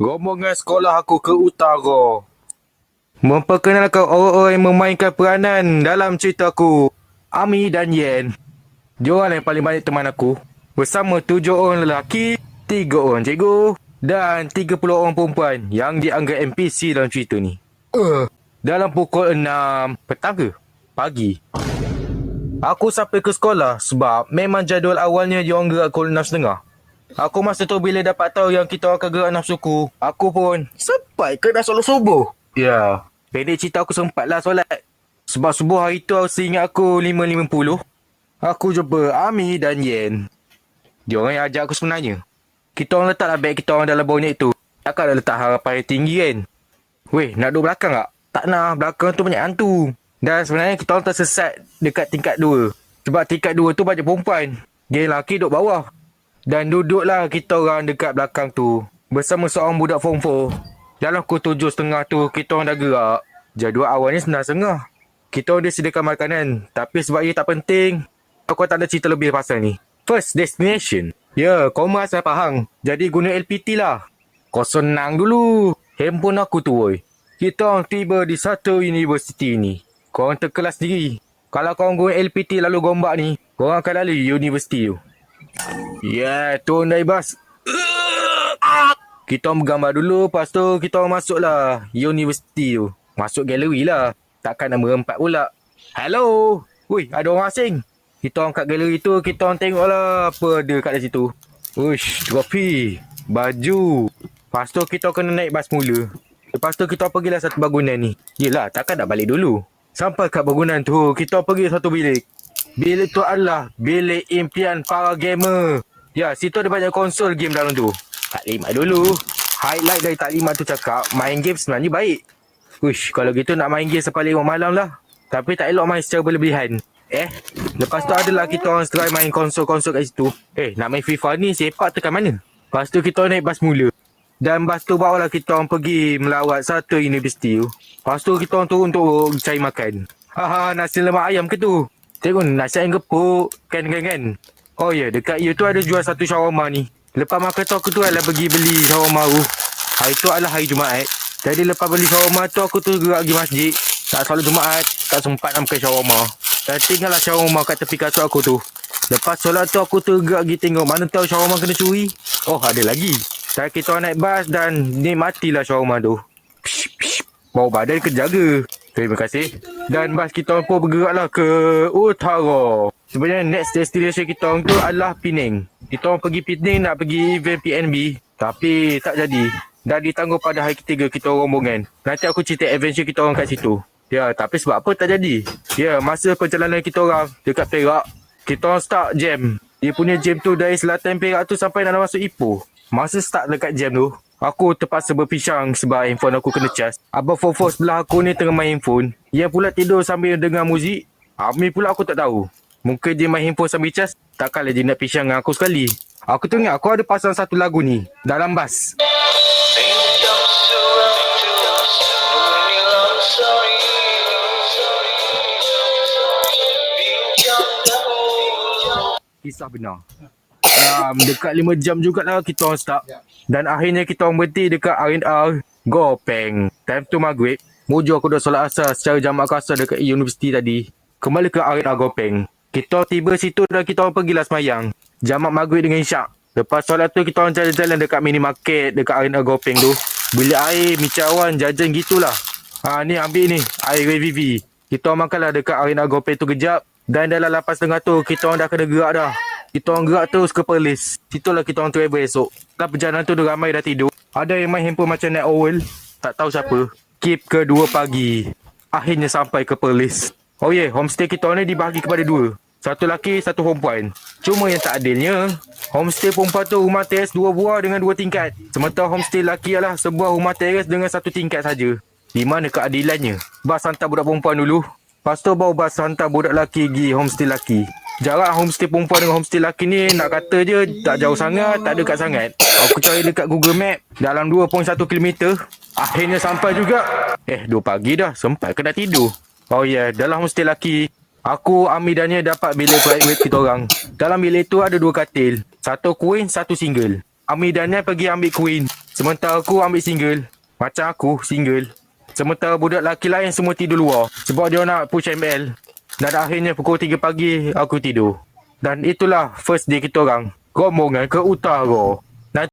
Rombongan sekolah aku ke utara. Memperkenalkan orang-orang yang memainkan peranan dalam cerita aku. Ami dan Yen. Diorang yang paling banyak teman aku. Bersama tujuh orang lelaki, tiga orang cikgu dan tiga puluh orang perempuan yang dianggap NPC dalam cerita ni. Uh, dalam pukul enam petang ke? Pagi. Aku sampai ke sekolah sebab memang jadual awalnya diorang gerak pukul enam setengah. Aku masa tu bila dapat tahu yang kita akan gerak enam suku, aku pun sampai ke dah solat subuh. Ya, yeah. pendek cerita aku sempatlah solat. Sebab subuh hari tu aku ingat aku 5.50. Aku jumpa Ami dan Yen. Dia orang yang ajak aku sebenarnya. Kita orang letaklah beg kita orang dalam bonek tu. Takkan dah letak harapan yang tinggi kan? Weh, nak duduk belakang tak? Tak nak, belakang tu banyak hantu. Dan sebenarnya kita orang tersesat dekat tingkat dua. Sebab tingkat dua tu banyak perempuan. Geng lelaki duduk bawah. Dan duduklah kita orang dekat belakang tu. Bersama seorang budak form 4. Dalam pukul tujuh setengah tu, kita orang dah gerak. Jadual awalnya senang setengah. Kita orang dia sediakan makanan. Tapi sebab ia tak penting, aku tak ada cerita lebih pasal ni. First destination. Ya, kau merasa faham. Jadi guna LPT lah. Kau senang dulu. Handphone aku tu, woi. Kita orang tiba di satu universiti ni. Kau terkelas sendiri. Kalau kau guna LPT lalu gombak ni, kau akan lalu universiti tu. Ya, yeah, turun dari bas. Kita bergambar dulu, lepas tu kita masuklah universiti tu. Masuk galeri lah. Takkan nak merempat pula. Hello. Woi, ada orang asing. Kita orang kat galeri tu, kita orang tengok lah apa ada kat situ. Uish, trofi. Baju. Lepas tu kita kena naik bas mula. Lepas tu kita pergilah satu bangunan ni. Yelah, takkan nak balik dulu. Sampai kat bangunan tu, kita pergi satu bilik. Bilik tu adalah bilik impian para gamer. Ya, situ ada banyak konsol game dalam tu. Taklimat dulu. Highlight dari taklimat tu cakap, main game sebenarnya baik. Uish, kalau gitu nak main game sampai 5 malam lah. Tapi tak elok main secara berlebihan. Eh, lepas tu adalah kita orang try main konsol-konsol kat situ. Eh, nak main FIFA ni sepak tekan mana? Lepas tu kita naik bas mula. Dan bas tu bawalah kita orang pergi melawat satu universiti tu. Lepas tu kita orang turun untuk cari makan. Haha, nasi lemak ayam ke tu? Tengok nasi ayam gepuk. Kan, kan, kan? Oh ya, yeah, dekat you tu ada jual satu shawarma ni. Lepas makan tu aku tu adalah pergi beli shawarma tu. Hari tu adalah hari Jumaat. Jadi lepas beli shawarma tu aku tu gerak pergi masjid. Tak solat Jumaat, tak sempat nak makan shawarma. Dan tinggallah shawarma kat tepi kasut aku tu. Lepas solat tu aku tu gerak pergi tengok mana tahu shawarma kena curi. Oh ada lagi. Dan kita naik bas dan nikmatilah shawarma tu. Psh. Bau badan kejaga. Terima kasih. Dan bas kita pun bergeraklah ke utara. Sebenarnya next destination kita tu adalah Penang. Kita pergi Penang nak pergi event PNB. Tapi tak jadi. Dah ditangguh pada hari ketiga kita rombongan. Nanti aku cerita adventure kita orang kat situ. Ya, tapi sebab apa tak jadi? Ya, masa perjalanan kita orang dekat Perak, kita orang start jam. Dia punya jam tu dari selatan Perak tu sampai nak masuk Ipoh. Masa start dekat jam tu, aku terpaksa berpisang sebab handphone aku kena cas. Abang Fofo sebelah aku ni tengah main handphone. Yang pula tidur sambil dengar muzik. Ami pula aku tak tahu. Mungkin dia main handphone sambil cas. Takkanlah dia nak pisang dengan aku sekali. Aku tengok aku ada pasang satu lagu ni. Dalam bas. Kisah benar. Um, dekat 5 jam jugalah kita orang start. Dan akhirnya kita orang berhenti dekat R&R Gopeng. Time tu maghrib. Muju aku dah solat asar secara jamak kasar dekat universiti tadi. Kembali ke R&R Gopeng. Kita tiba situ dan kita orang pergilah semayang. Jamak maghrib dengan isyak. Lepas solat tu kita orang jalan-jalan dekat minimarket dekat R&R Gopeng tu. Beli air, micawan, jajan gitulah. Ha ni ambil ni, air VVV. Kita orang makanlah dekat R&R Gopeng tu kejap. Dan dalam lapan setengah tu, kita orang dah kena gerak dah. Kita orang gerak terus ke Perlis. Situlah kita orang travel esok. Dalam perjalanan tu, ramai dah tidur. Ada yang main handphone macam Net Owl. Tak tahu siapa. Keep ke dua pagi. Akhirnya sampai ke Perlis. Oh yeah, homestay kita ni dibahagi kepada dua. Satu lelaki, satu perempuan. Cuma yang tak adilnya, homestay perempuan tu rumah teres dua buah dengan dua tingkat. Sementara homestay lelaki adalah sebuah rumah teres dengan satu tingkat saja. Di mana keadilannya? Bas hantar budak perempuan dulu. Lepas tu baru bas hantar budak lelaki pergi homestay lelaki. Jarak homestay perempuan dengan homestay lelaki ni nak kata je tak jauh sangat, tak dekat sangat. Aku cari dekat Google Map dalam 2.1 km. Akhirnya sampai juga. Eh, 2 pagi dah. Sempat ke nak tidur? Oh yeah. dalam homestay lelaki, aku, Ami dan dapat bilik private kita orang. Dalam bilik tu ada dua katil. Satu queen, satu single. Ami dan pergi ambil queen. Sementara aku ambil single. Macam aku, single. Sementara budak lelaki lain semua tidur luar. Sebab dia nak push ML. Dan akhirnya pukul 3 pagi, aku tidur. Dan itulah first day kita orang. Rombongan ke utara.